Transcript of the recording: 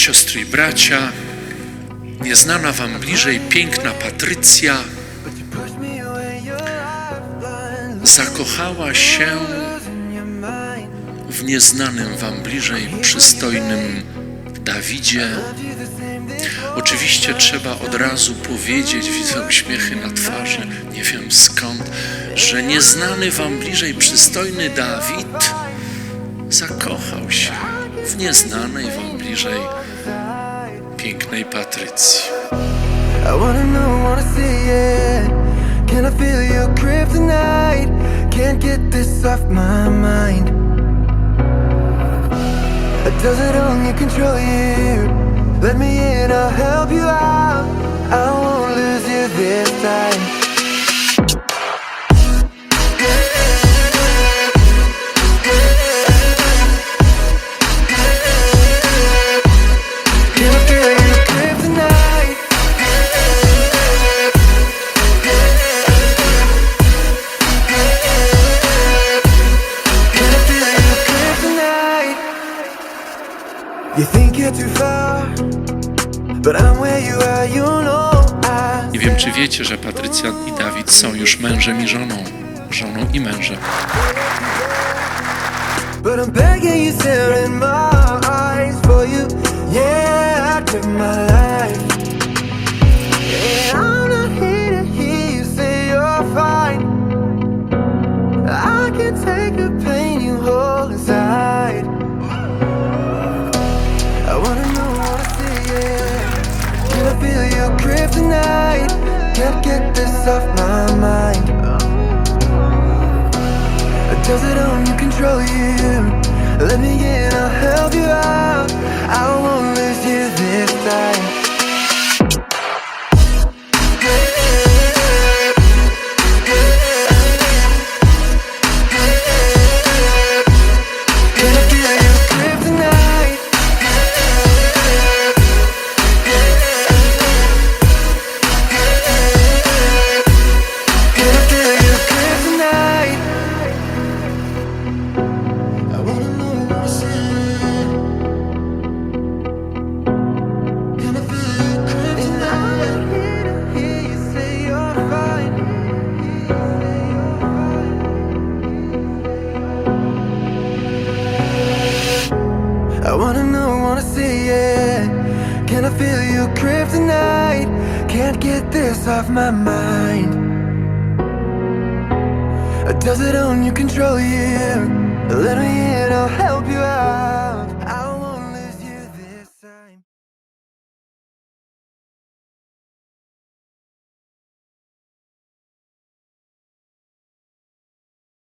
siostry i bracia, nieznana wam bliżej piękna Patrycja zakochała się w nieznanym wam bliżej przystojnym Dawidzie. Oczywiście trzeba od razu powiedzieć, widzę uśmiechy na twarzy, nie wiem skąd, że nieznany wam bliżej przystojny Dawid zakochał się w nieznanej wam bliżej pięknej Patrycji. I wanna know, wanna see it. Can I feel your kryptonite? Can't get this off my mind. Does it only control you? Let me in, I'll help you out. Nie wiem, czy wiecie, że Patrycja i Dawid są już mężem i żoną. Żoną i mężem. But I'm begging you, stare in my eyes for you. Yeah, I took my wanna know, wanna see it. Can I feel your kryptonite? Can't get this off my mind. Does it only control you? Let me in, I'll help you out. I won't lose you this time. I wanna know, wanna see it. Can I feel your kryptonite? Can't get this off my mind. Does it own you, control you? Let me in, I'll help